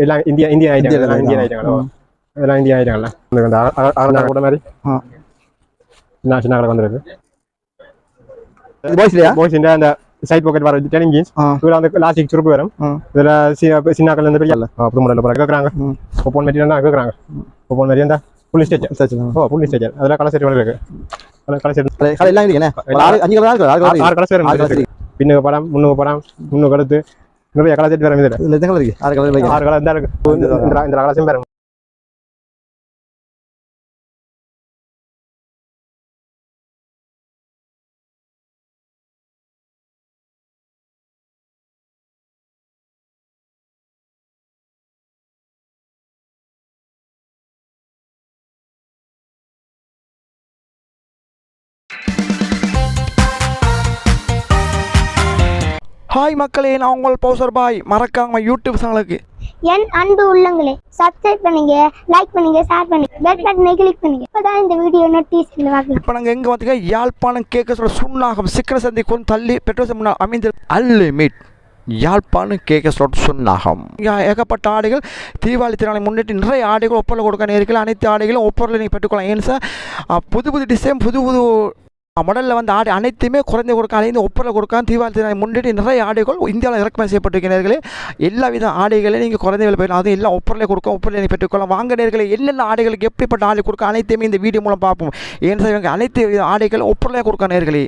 எல்லாம் India Indian ஐட்டங்கள் எல்லாம் இந்தியன் ஐட்டங்களோ இதெல்லாம் இந்தியன் ஐட்டங்கள்ல இந்த ஆறு கூட மாதிரி சின்ன கலர் வந்திருக்கு பாய்ஸ்லையா பாய்ஸ் இந்த அந்த சைட் பாக்கெட் வர டெனிங் ஜீன்ஸ். இதுல வந்து லாஸ்டிக் சுருப்பு வரும். இதுல சின்ன இருந்து பெரிய புது மாடல் போற கேக்குறாங்க ம். ஒப்போன் மெட்டீரியல் தான் கேக்குறாங்க ஒப்போன் மெட்டீரியல் தான் புள்ளி சரி ஓ புள்ளி ஸ்டேச்சர் அதுல கலர் செட் இருக்கு அதுல கலர் செட் எல்லாம் ஆறு அஞ்சு கலர் இருக்கு ஆறு கலர் பின்னுக்கு படம் முன்னுக்கு படம் முன்னுக்கு அடுத்து நிறைய கலர் செட் வரும் இதுல இதுல எத்தனை கலர் இருக்கு ஆறு கலர் இருக்கு ஆறு கலர் தான் இருக்கு இந்த இந்த- கலர் ஹாய் மக்களே நான் உங்கள் பௌசர் பாய் மறக்காம யூடியூப் சேனலுக்கு. என் அன்பு உள்ளங்களே சப்ஸ்கிரைப் பண்ணுங்க லைக் பண்ணுங்க ஷேர் பண்ணுங்க பெல் பட்டனை கிளிக் பண்ணுங்க. இப்பதான் இந்த வீடியோ நோட்டீஸ்ல பார்க்கலாம் இப்போ நாங்கள் எங்கே வந்தீங்க யாழ்ப்பாணம் கேக்கஸோட சுண்ணாகம் சிக்கன சந்தை கொஞ்சம் தள்ளி பெட்ரோல் முன்னால் அமைந்த அல்லிமிட் யாழ்ப்பாணம் கேக்கஸோட சுண்ணாகம் இங்கே ஏகப்பட்ட ஆடைகள் தீபாவளி திருநாளை முன்னிட்டு நிறைய ஆடைகள் ஒப்பரில் கொடுக்க நேர்கள் அனைத்து ஆடைகளும் ஒப்பரில் நீங்கள் பெற்றுக்கொள்ளலாம். ஏன்னு சார் புது புது டிசைன் புது புது மடலில் வந்து ஆடை அனைத்துமே குறைந்த கொடுக்க அலைந்து ஒப்பரில் கொடுக்க தீபாவளி திருநாளை முன்னிட்டு நிறைய ஆடைகள் இந்தியாவில் இறக்குமதி செய்யப்பட்டிருக்கிறீர்களே எல்லா வித ஆடைகளையும் நீங்கள் குறைந்த விலை போயிடலாம் அதுவும் எல்லாம் ஒப்பரில் கொடுக்க ஒப்பரில் நீங்கள் பெற்றுக்கொள்ளலாம். வாங்க நேர்களை என்னென்ன ஆடைகளுக்கு எப்படிப்பட்ட ஆடை கொடுக்க அனைத்தையுமே இந்த வீடியோ மூலம் பார்ப்போம். ஏன் சார் இவங்க அனைத்து வித ஆடைகளும் ஒப்பரில் கொடுக்க நேர்களே.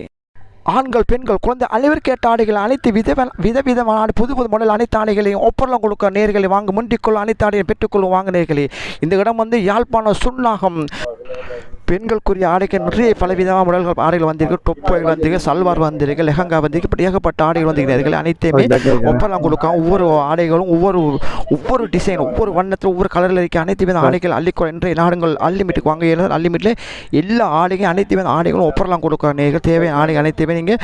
ஆண்கள் பெண்கள் குழந்தை அளவிற்கு ஏற்ற ஆடைகள் அனைத்து வித விதவிதமான ஆடை புது புது மாடல் அனைத்து ஆடைகளையும் ஒப்பரலம் கொடுக்க நேர்களை. வாங்க முண்டிக்கொள்ள அனைத்து ஆடையும் பெற்றுக்கொள்ளும் வாங்க நேர்களே. இந்த இடம் வந்து யாழ்ப்பாணம் சுண்ணாகம் பெண்களுக்குரிய ஆடைகள் நிறைய பலவிதமான உடல்கள் ஆடைகள் வந்திருக்கு. தொப்பைகள் வந்திருக்கு சல்வார் வந்திருக்கு லெஹங்கா வந்திருக்கு இப்படி ஏகப்பட்ட ஆடைகள் வந்திருக்கிறார்கள் அனைத்தையுமே ஒப்பரம் கொடுக்க ஒவ்வொரு ஆடைகளும் ஒவ்வொரு ஒவ்வொரு டிசைன் ஒவ்வொரு வண்ணத்தில் ஒவ்வொரு கலரில் இருக்க அனைத்து வித ஆடைகள் அள்ளிக்கொள் இன்றைய நாடுகள் அன்லிமிட்டுக்கு வாங்க எழுத அன்லிமிட்டில் எல்லா ஆடைகளும் அனைத்து வித ஆடைகளும் ஒப்பரலாம் கொடுக்க நீங்கள் தேவையான ஆடைகள் அனைத்துமே நீங்கள்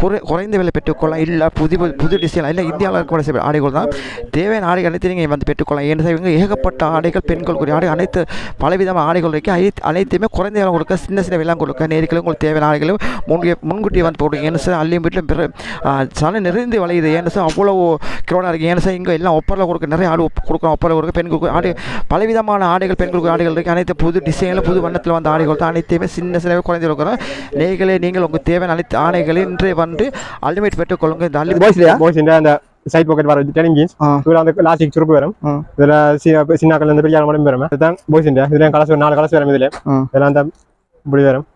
குறை குறைந்த விலை பெற்றுக்கொள்ளலாம். இல்லை புது புது புது டிசைன் இல்லை இந்தியாவில் இருக்கக்கூடிய ஆடைகள் தான் தேவையான ஆடைகள் அனைத்தையும் நீங்கள் வந்து பெற்றுக்கொள்ளலாம். ஏன்னு இவங்க ஏகப்பட்ட ஆடைகள் பெண்களுக்குரிய ஆடைகள் அனைத்து பலவிதமான ஆடைகள் இருக்கு அனைத்து குறைந்த கொடுக்க சின்ன சின்ன விலை கொடுக்க நேரில் உங்களுக்கு தேவையான ஆடைகளும் முன்கூட்டியே முன்கூட்டியே வந்து போடுங்க. ஏன்னு சார் அன்லிமிட்டில் பிற சன நிறைந்து விளையுது. ஏன்னு சார் அவ்வளோ கிரோடாக இருக்குது ஏன்னு சார் இங்கே எல்லாம் ஒப்பரில் கொடுக்க நிறைய ஆடு கொடுக்குறோம் ஒப்பரில் கொடுக்க பெண்களுக்கு ஆடை பலவிதமான ஆடைகள் பெண்களுக்கு ஆடைகள் இருக்குது அனைத்து புது டிசைனில் புது வண்ணத்தில் வந்த ஆடைகள் தான் அனைத்தையுமே சின்ன சின்னவே குறைந்து கொடுக்குறோம். நீங்களே நீங்கள் உங்கள் தேவையான அனைத்து ஆடைகளை இன்றே வந்து அல்டிமேட் பெற்றுக்கொள்ளுங்க இந்த அல்டிமேட் அந்த சைட் பாக்கெட் வர டெனிங் ஜீன்ஸ். இதுல வந்து லாஸ்டிக் சுருப்பு வரும். இதுல சின்ன கலர் இருந்து பெரிய மாடல் வரும் இதுதான் பாய்ஸ் இந்த இதுல கலர்ஸ் நாலு கலர்ஸ் வரும் இதுல. இதெல்லாம் அந்த இப்படி வரும்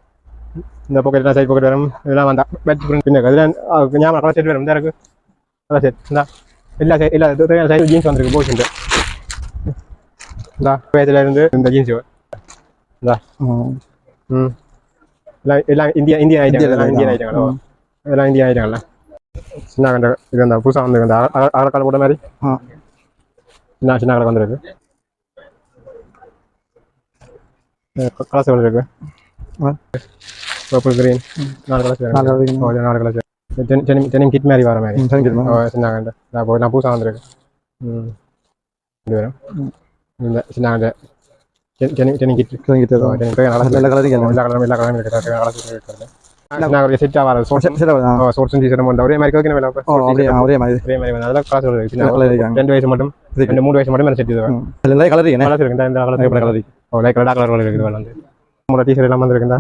இந்த பாக்கெட் சைட் பாக்கெட் வரும் இதெல்லாம் வந்தா பெட் பின்ன இதுல அஹ், ஞாபகம் கலர் செட் வரும் இந்த இருக்கு கலர் செட் இந்த எல்லா சை- எல்லா தேவையான சைஸ் ஜீன்ஸ் வந்திருக்கு பாய்ஸ் இந்த இந்த பேஜ்ல இருந்து இந்த ஜீன்ஸ் இந்த ம். எல்லாம் இந்தியா இந்தியன் ஐட்டங்கள் இந்தியன். ஐட்டங்களோ இதெல்லாம் இந்தியன் ஐட்டங்கள்ல சின்ன கண்ட இது அந்த புதுசாக வந்து இந்த அரை கால் கூட மாதிரி? ஆ. சின்ன சின்ன கலர் வந்துருக்கு. கலர்ஸ் வந்துருக்கு ஆ. பர்பிள் கிரீன் நாலு கலர்ஸ் நாலு இருக்கு. ஓ நாலு கலர்ஸ் டெனிம் கிட் மாதிரி வர மாதிரி. சின்ன கண்ட. நான் புதுசாக வந்திருக்கு ம். வரும். இந்த சின்ன கண்ட. Denim kit. டெனிம் நல்லா எல்லா colour இருக்கு. எல்லா கலரும் எல்லா கலரும் இருக்குது ஒரு மாதிரி ஒரே. ஒரே அதெல்லாம் கிளாஸ். ரெண்டு வயசு மட்டும். ரெண்டு மூணு வயசு மட்டும் செட் இது ம். அதுல நிறைய colour இருக்குண்ணே. கலர்ஸ் இருக்கு இந்த கலர் இருக்கு. ஓ லைக் ரெடா கலர் இருக்குது வேலை வந்து மூணு டீச்சர் எல்லாம் வந்துருக்குண்டா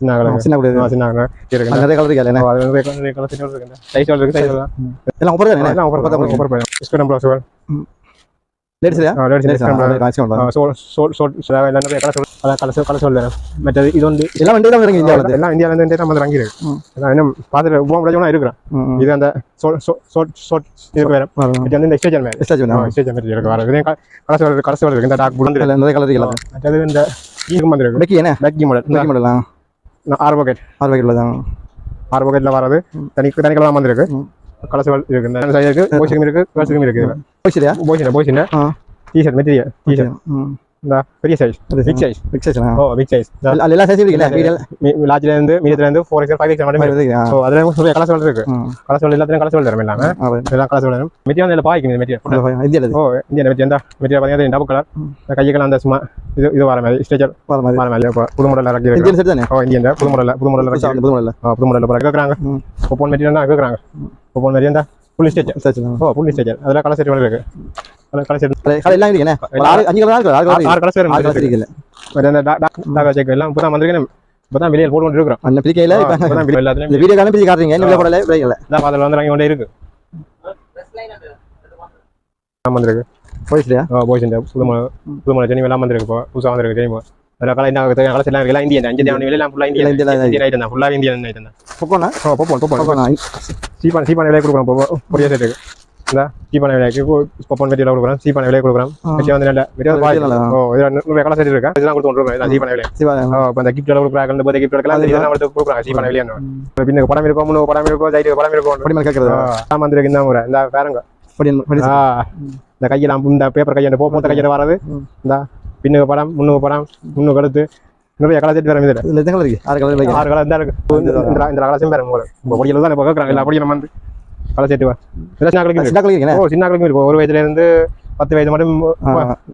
சின்ன கலர் சின்ன. சின்ன கலர் அது இருக்குண்டா நிறைய colour இருக்கு அதுல, அது வந்து நிறைய கலர் சைஸ் இருக்கு சைஸ் எல்லாம் எல்லாம் தானே? எல்லாம் பண்ணி ஸ்கூல் ப்ளஸ்? லேடிஸ் எல்லாம் நிறைய கலர் அதான் கலர் கலர் சொல்லுறேன் மற்றது இது வந்து எல்லாம் வண்டி தான் இறங்கி வந்து இருக்கு இருக்கிறேன் ம். இது அந்த சோட் சோட் இதுக்கு வேற. இது வந்து இந்த ஸ்டேஜ் மேலே Extra ஜீவனா? ஸ்டேஜ் மேலே இருக்கு வர இதே இந்த டாக் புலந்து எல்லாமே. மற்றது இந்த ஈக்கு வந்து இருக்கு Becky என்ன? பேக்கி மாடல் ஆ? ஆறு பாக்கெட் ஆறு பாக்கெட்ல வரது தனி தனி கலர் வந்திருக்கு ம். கலசி இருக்கு இந்த சைடு இருக்கு போய்ஸுக்கும் இருக்கு கேர்ள்ஸுக்கும் இருக்கு Boys இல்லையா? போய்ஸ் போய்ஸ் ஆ. டிஷர்ட் மெட்டீரியல் டிஷர்ட் ம். இந்த பெரிய சைஸ் அது பிக் சைஸ் ஆ? ஓ பிக் சைஸ் அதுல எல்லா size. இருக்குல்ல? medium, லார்ஜ்ல இருந்து மீடியத்துல இருந்து ஃபோர் எக்ஸல் ஃபைவ் மட்டும் இருக்கு. ஆ. ஸோ அதுல நிறைய கலர் சொல்ல இருக்கு ம். கலர் சொல்ல எல்லாத்தையும் கலர் சொல்ல தரும் எல்லாமே ஆ. எல்லாம் கலர் சொல்ல தரும் மெட்டீரியல் மெட்டீரியல். ஓ இந்தியன் மெட்டீரியல் இந்த மெட்டீரியல் பார்த்தீங்கன்னா டபுள் கலர் இந்த கையெல்லாம் அந்த சும்மா இது இது வர மாதிரி ஸ்ட்ரெச்சர் வர மாதிரி. வர மாதிரி இப்போ புது மாடல் இறக்கி இந்தியன் set தானே? ஓ இந்தியன் புது மாடல் புது மாடல் இறக்கி புது model ல. புது மாடல் கேட்குறாங்க மெட்டீரியல் தான் கேட்குறாங்க மெட்டீரியல் தான் ஃபுல் ஓ ஃபுல் ஸ்டேஜ் அதில் கலர் செட் இருக்கு கலர் எல்லாம் இருக்குண்ணே அஞ்சு கலர் இருக்கு ஆறு கலர் ஆறு இருக்குல்ல அந்த செக் எல்லாம் வந்திருக்கேன். வெளியே போட்டு கொண்டு இருக்கிறோம் அந்த பிடிக்கையில இந்த வீடியோ காலம் பிடிச்சி காட்டுறீங்க என்ன போடல விடைக்கல இதான் அதில் வந்து கொண்டே இருக்கு. வந்திருக்கு. போயிடுச்சுலையா பாய்ஸ் இந்த புதுமலை புதுமலை செடி எல்லாம் வந்திருக்கு இப்போ. புதுசாக வந்திருக்கு தெரியுமா அதில் என்ன எல்லாம் இந்தியன். அஞ்சு தேவன் எல்லாம் ஃபுல்லாக இந்தியன். இந்தியன் ஐட்டம் தான். ஃபுல்லாக இந்தியன் ஐட்டம் தான். போக்கோண்ணா ஓ போப்போம் போப்போம் போக்கோண்ணா சீப்பான சீப்பான விலை கொடுக்குறோம். இப்போ பொடியா சேர்த்துக்கு இந்த சீப்பான விலைக்கு. பொப்பன் வெட்டியில் கொடுக்குறோம் சீப்பான விலை. வெட்டி வந்து நல்ல வெட்டி வெட்டி இதில் இருக்கேன் இதெல்லாம் கொடுத்து கொண்டு சீப்பான விலை. இப்போ அந்த கிஃப்ட் கொடுக்குறாங்க. அந்த போதை கிஃப்ட் எடுக்கலாம். இதெல்லாம் கொடுத்து கொடுக்குறாங்க. சீப்பான விலையானு பின்ன படம் இருக்கும் முன்னூறு படம் இருக்கும் சைடு படம் இருக்கும் படி மேலே கேட்கறது ஆமாம் வந்திருக்கு இந்த முறை இந்த இந்த இந்த பேப்பர் கையில் போப்போத்த கையில் வர்றது ம். இந்த பின்னுக்கு படம் முன்னுக்கு படம் முன்னுக்கு அடுத்து. நிறைய கலர் செட் வேறு இதில். இந்த இருக்கு? ஆறு கலர் ஆறு கலர் தான் இருக்கு. இந்த இந்த- இந்த கலர் செட் வேறு உங்களுக்கு இப்போ பொடியில் தான் இப்போ கேட்குறாங்க எல்லா பொடியிலும் வந்து. கலர் செட்டு சின்ன இருக்குண்ணே ஓ சின்ன கலருக்கு இருக்கு ஒரு வயதுல இருந்து பத்து வயது மட்டும்.